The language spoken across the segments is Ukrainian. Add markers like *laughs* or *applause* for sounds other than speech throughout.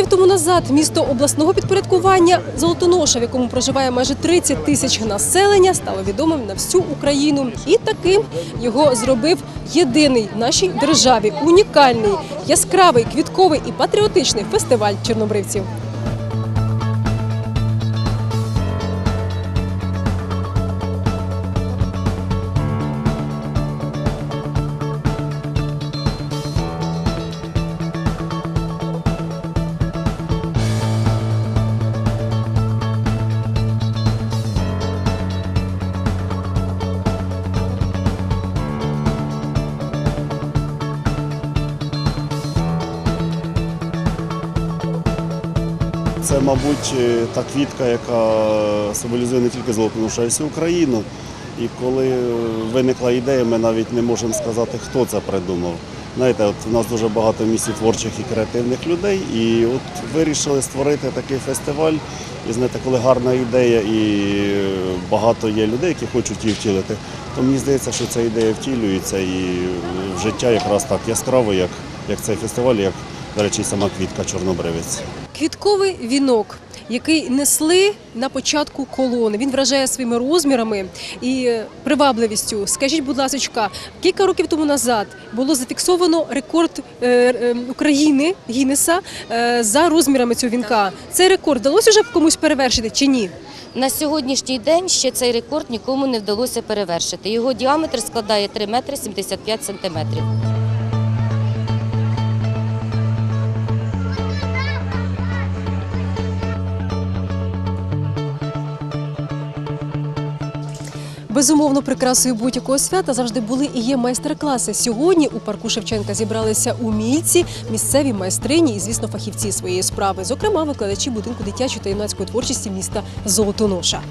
Років тому назад місто обласного підпорядкування Золотоноша, в якому проживає майже 30 тисяч населення, стало відомим на всю Україну. І таким його зробив єдиний в нашій державі унікальний, яскравий, квітковий і патріотичний фестиваль чорнобривців. Мабуть, е, та квітка, яка символізує не тільки Золотоношу, а й всю Україну. І коли виникла ідея, ми навіть не можемо сказати, хто це придумав. Знаєте, от у нас дуже багато місць творчих і креативних людей, і от вирішили створити такий фестиваль. І знаєте, коли гарна ідея і багато є людей, які хочуть її втілити, то мені здається, що ця ідея втілюється і в життя якраз так яскраво, як, як цей фестиваль, як, до речі, сама квітка Чорнобривець. Квітковий вінок, який несли на початку колони. Він вражає своїми розмірами і привабливістю. Скажіть, будь ласка, кілька років тому назад було зафіксовано рекорд е, е, України Гіннеса е, за розмірами цього вінка. Цей рекорд вдалося вже комусь перевершити чи ні? На сьогоднішній день ще цей рекорд нікому не вдалося перевершити. Його діаметр складає 3 метри 75 сантиметрів. Безумовно, прикрасою будь-якого свята завжди були і є майстер-класи. Сьогодні у парку Шевченка зібралися умільці, місцеві майстрині і, звісно, фахівці своєї справи, зокрема, викладачі будинку дитячої та юнацької творчості міста Золотоноша.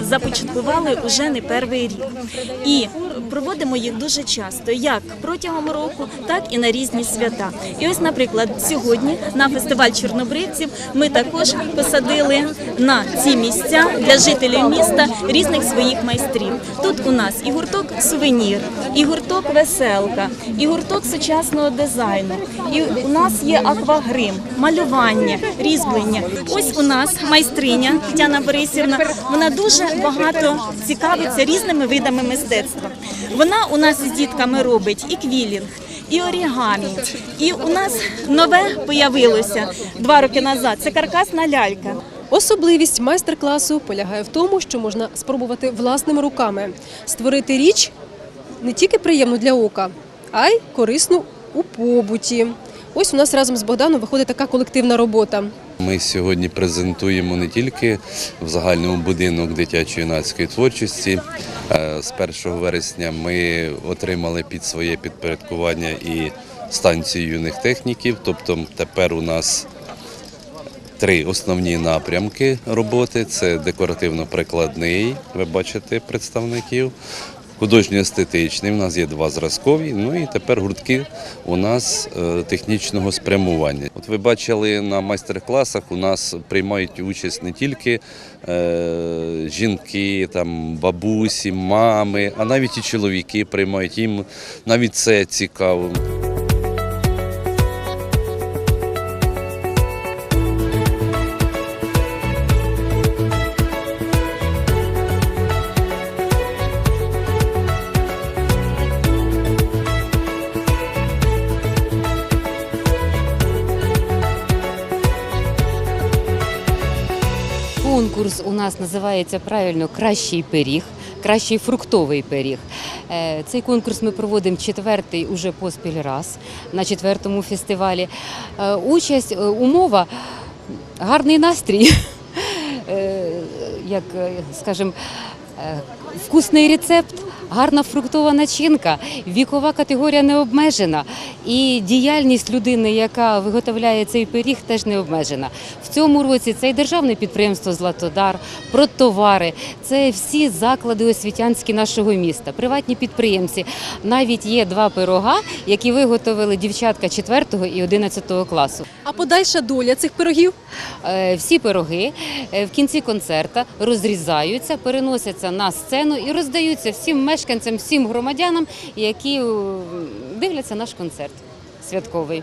Започаткували уже не перший рік. І проводимо їх дуже часто, як протягом року, так і на різні свята. І ось, наприклад, сьогодні на фестиваль чорнобривців ми також посадили на ці місця для жителів міста різних своїх майстрів. Тут у нас і гурток сувенір, і гурток веселка, і гурток сучасного дизайну. І у нас є аквагрим, малювання, різьблення. Ось у нас майстриня Тетяна Борисівна. Вона дуже багато цікавиться різними видами мистецтва. Вона у нас з дітками робить і квілінг, і орігамі. І у нас нове появилося два роки назад. Це каркасна лялька. Особливість майстер-класу полягає в тому, що можна спробувати власними руками створити річ не тільки приємну для ока, а й корисну у побуті. Ось у нас разом з Богданом виходить така колективна робота. Ми сьогодні презентуємо не тільки в загальному будинок дитячо-юнацької творчості. Е, З 1 вересня ми отримали під своє підпорядкування і станцію юних техніків. Тобто тепер у нас три основні напрямки роботи: це декоративно-прикладний, ви бачите представників. Художньо-естетичний, у нас є два зразкові, ну і тепер гуртки у нас е, технічного спрямування. От ви бачили на майстер-класах, у нас приймають участь не тільки е, жінки, там, бабусі, мами, а навіть і чоловіки приймають їм. Навіть це цікаво. Нас називається правильно Кращий пиріг, кращий фруктовий пиріг. Е, Цей конкурс ми проводимо четвертий уже поспіль раз на четвертому фестивалі. Е, Участь, е, умова, гарний настрій. *laughs* Як, скажімо, вкусний рецепт, гарна фруктова начинка, вікова категорія не обмежена. І діяльність людини, яка виготовляє цей пиріг, теж не обмежена. В цьому році це і державне підприємство Златодар, Продтовари, це всі заклади освітянські нашого міста, приватні підприємці. Навіть є два пирога, які виготовили дівчатка 4 і 11 класу. А подальша доля цих пирогів? Е, Всі пироги е, в кінці концерта розрізаються, переносяться на сцену і роздаються всім мешканцям, всім громадянам, які е, дивляться наш концерт святковий.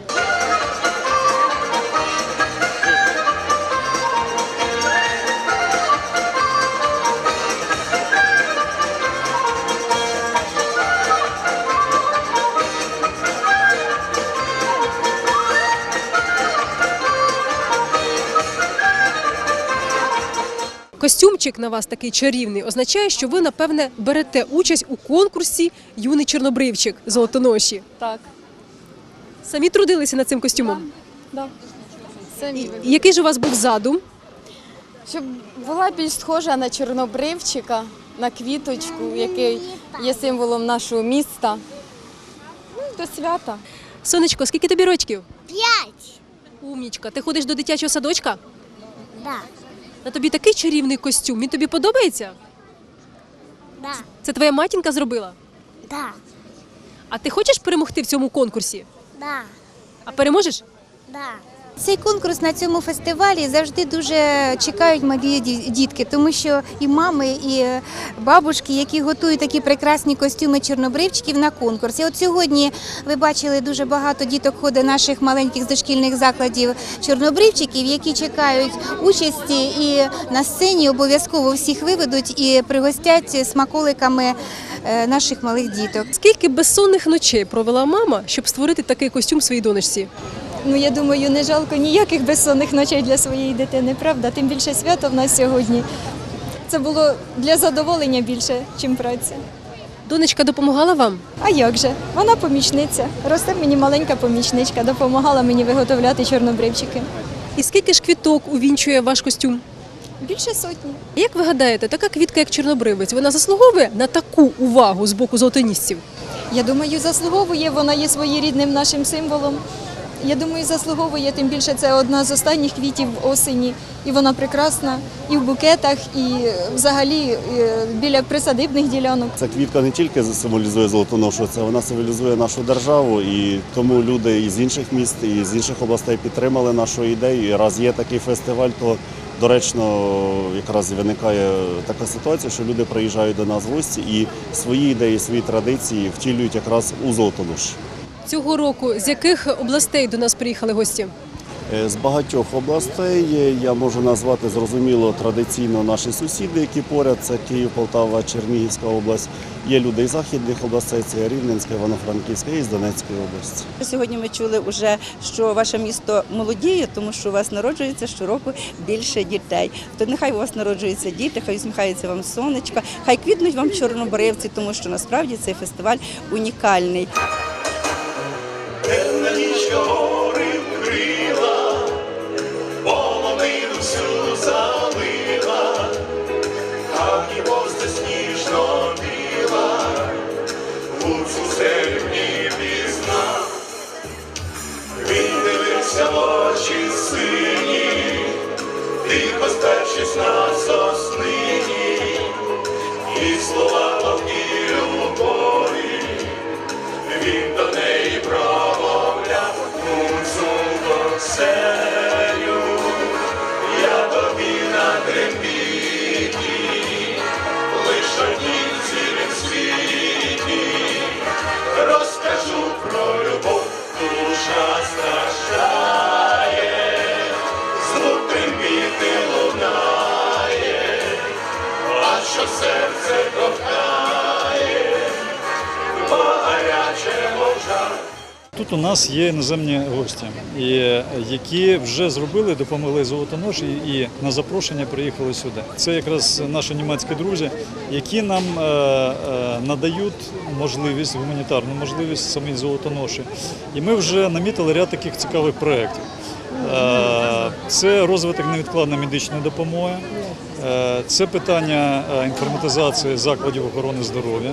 Костюмчик на вас такий чарівний означає, що ви, напевне, берете участь у конкурсі Юний Чорнобривчик золотоноші. Так. Самі трудилися над цим костюмом. Да. Самі І який ж у вас був задум? Щоб була більш схожа на чорнобривчика, на квіточку, який є символом нашого міста. Ну, до свята. Сонечко, скільки тобі рочків? П'ять. Умнічка, ти ходиш до дитячого садочка? Да. На тобі такий чарівний костюм. Він тобі подобається? Да. Це твоя матінка зробила? Да. А ти хочеш перемогти в цьому конкурсі? Да. А переможеш? Да. Цей конкурс на цьому фестивалі завжди дуже чекають малі дітки, тому що і мами, і бабушки, які готують такі прекрасні костюми чорнобривчиків на конкурс. І от сьогодні ви бачили дуже багато діток ходить наших маленьких дошкільних закладів чорнобривчиків, які чекають участі і на сцені обов'язково всіх виведуть і пригостять смаколиками е, наших малих діток. Скільки безсонних ночей провела мама, щоб створити такий костюм своїй донечці? Ну, я думаю, не жалко ніяких безсонних ночей для своєї дитини, правда? Тим більше свято в нас сьогодні. Це було для задоволення більше, ніж праця. Донечка допомагала вам? А як же? Вона помічниця. Росте мені маленька помічничка, допомагала мені виготовляти чорнобривчики. І скільки ж квіток увінчує ваш костюм? Більше сотні. Як ви гадаєте, така квітка, як чорнобривець, вона заслуговує на таку увагу з боку золотонісців? Я думаю, заслуговує, вона є своєрідним нашим символом. Я думаю, заслуговує, тим більше це одна з останніх квітів осені. І вона прекрасна і в букетах, і взагалі е, біля присадибних ділянок. Ця квітка не тільки символізує золотоношу, це вона символізує нашу державу, і тому люди із інших міст і з інших областей підтримали нашу ідею. І раз є такий фестиваль, то доречно якраз виникає така ситуація, що люди приїжджають до нас в гості і свої ідеї, свої традиції втілюють якраз у золотоноші. Цього року з яких областей до нас приїхали гості? Е, З багатьох областей е, я можу назвати зрозуміло традиційно наші сусіди, які поряд це Київ, Полтава, Чернігівська область. Є люди із західних областей, це Рівненська, Івано-Франківська і з Донецької області. Сьогодні ми чули вже, що ваше місто молодіє, тому що у вас народжується щороку більше дітей. То нехай у вас народжуються діти, хай усміхається вам сонечко, хай квітнуть вам чорнобривці, тому що насправді цей фестиваль унікальний. Темна нічка гори вкрила, всю залила, а в небо сніжно біла, гуцу серпні пізна. Він дивився в очі сині, тихо спершись на соснині, і слова душа страждає, лунає, а серце кохає, Тут у нас є іноземні гості, е, які вже зробили, допомогли золотонож і на запрошення приїхали сюди. Це якраз наші німецькі друзі, які нам е, е, надають можливість, гуманітарну можливість самій золотоноші. І ми вже намітили ряд таких цікавих проєктів. Це розвиток невідкладної медичної допомоги, це питання інформатизації закладів охорони здоров'я.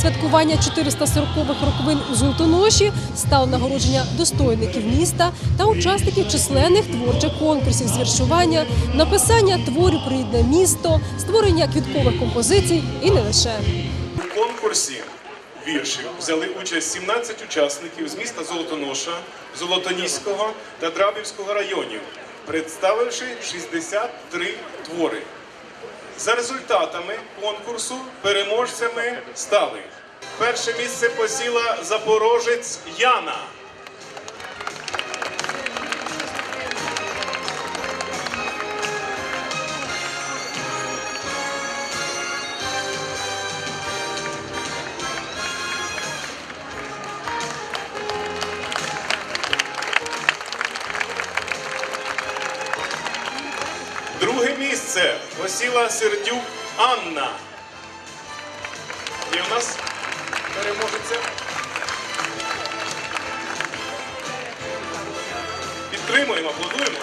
святкування 440-х роковин у Золотоноші став нагородження достойників міста та учасників численних творчих конкурсів з віршування, написання творів про місто, створення квіткових композицій і не лише у конкурсі віршів взяли участь 17 учасників з міста Золотоноша, Золотоніського та Драбівського районів, представивши 63 твори. За результатами конкурсу переможцями стали перше місце посіла запорожець Яна. Просіла Сердюк Анна. І у нас переможеться. Підтримуємо, аплодуємо.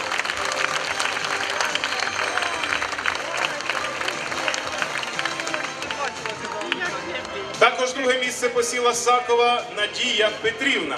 Також друге місце посіла Сакова Надія Петрівна.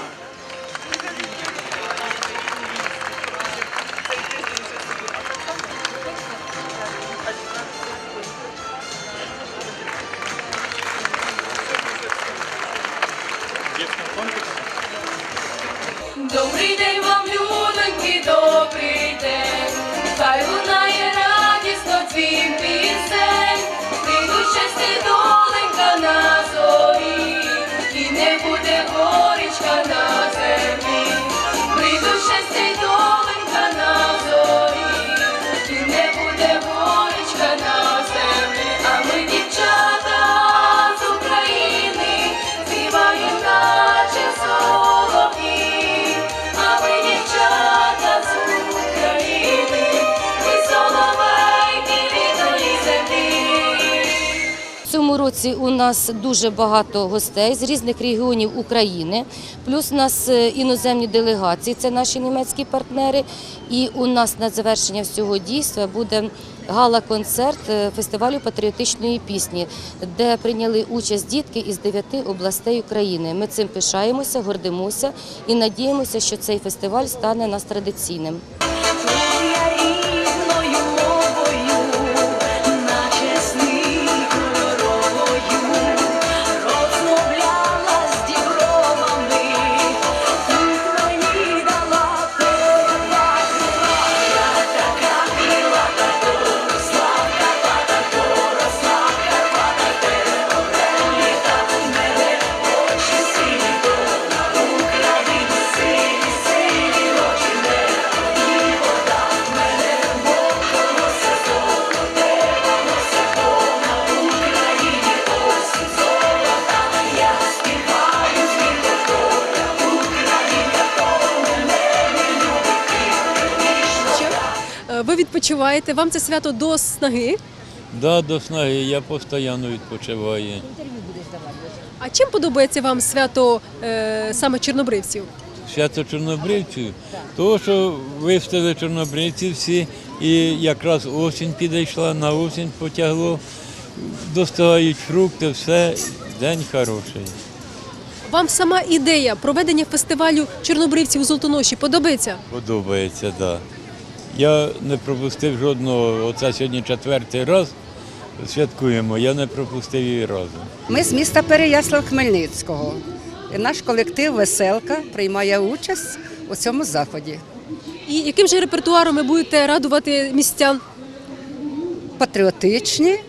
Році у нас дуже багато гостей з різних регіонів України. Плюс у нас е, іноземні делегації, це наші німецькі партнери. І у нас на завершення всього дійства буде гала-концерт е, фестивалю патріотичної пісні, де прийняли участь дітки із дев'яти областей України. Ми цим пишаємося, гордимося і надіємося, що цей фестиваль стане нас традиційним. Ви відпочиваєте, вам це свято до снаги. Да, до снаги я постійно відпочиваю. А чим подобається вам свято е, саме чорнобривців? Свято чорнобривців, тому що вивстали чорнобривці всі, і якраз осінь підійшла, на осінь потягло, достигають фрукти, все, день хороший. Вам сама ідея проведення фестивалю чорнобривців у Золотоноші подобається? Подобається, так. Да. Я не пропустив жодного, оце сьогодні четвертий раз святкуємо, я не пропустив її разу. Ми з міста Переяслав Хмельницького. Наш колектив Веселка приймає участь у цьому заході. І яким же репертуаром ви будете радувати містян? Патріотичні,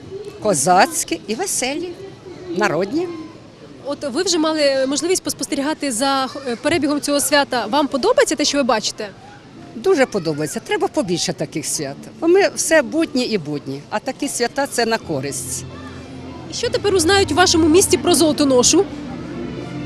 козацькі і веселі, народні. От ви вже мали можливість поспостерігати за е, перебігом цього свята. Вам подобається те, що ви бачите? Дуже подобається. Треба побільше таких свят. Бо ми все будні і будні, а такі свята це на користь. І що тепер узнають у вашому місті про Золотоношу?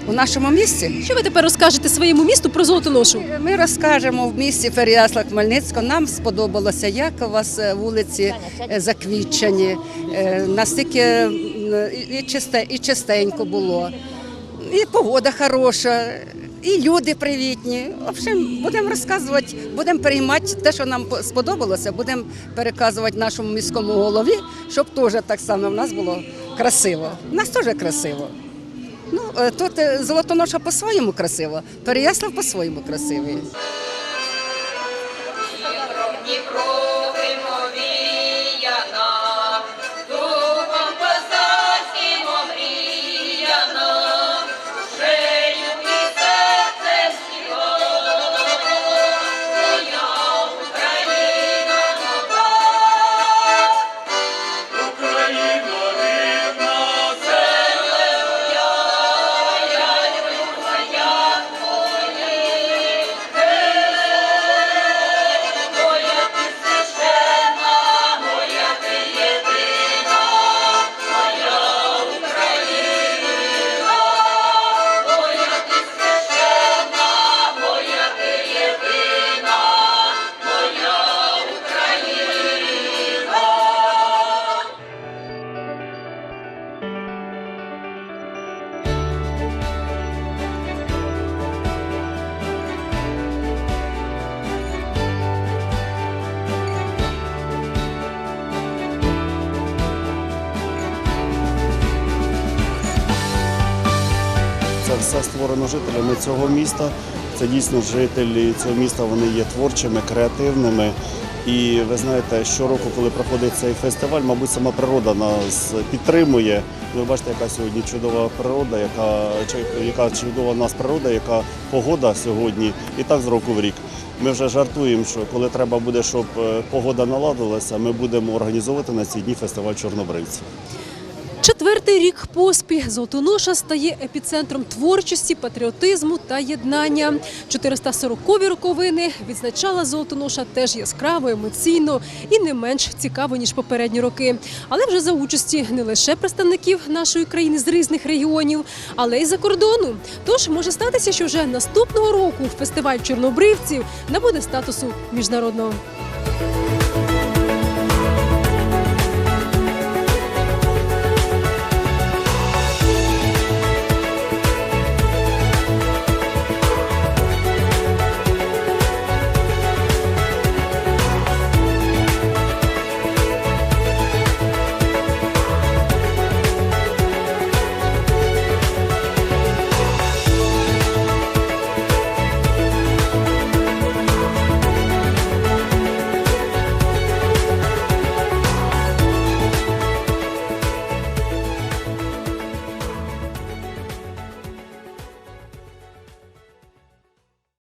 У нашому місті Що ви тепер розкажете своєму місту про Золотоношу? ми розкажемо в місті Переяслав Хмельницького. Нам сподобалося, як у вас е, вулиці е, заквітчені, е, настільки і чисте, і чистенько було, і погода хороша, і люди привітні. В будемо розказувати, будемо приймати те, що нам сподобалося, будемо переказувати нашому міському голові, щоб теж так само в нас було красиво. У нас теж красиво. Ну, е, тут е, Золотоноша по-своєму красиво, Переяслав по-своєму красивий. Духом створено жителями цього міста. Це дійсно жителі цього міста, вони є творчими, креативними. І ви знаєте, щороку, коли проходить цей фестиваль, мабуть, сама природа нас підтримує. Ви бачите, яка сьогодні чудова природа, яка, яка чудова нас природа, яка погода сьогодні, і так з року в рік. Ми вже жартуємо, що коли треба буде, щоб е, погода наладилася, ми будемо організовувати на ці дні фестиваль чорнобривців. Четвертий рік поспіль Золотоноша стає епіцентром творчості, патріотизму та єднання. 440-ві роковини відзначала Золотоноша теж яскраво, емоційно і не менш цікаво ніж попередні роки. Але вже за участі не лише представників нашої країни з різних регіонів, але й за кордону. Тож може статися, що вже наступного року фестиваль чорнобривців набуде статусу міжнародного.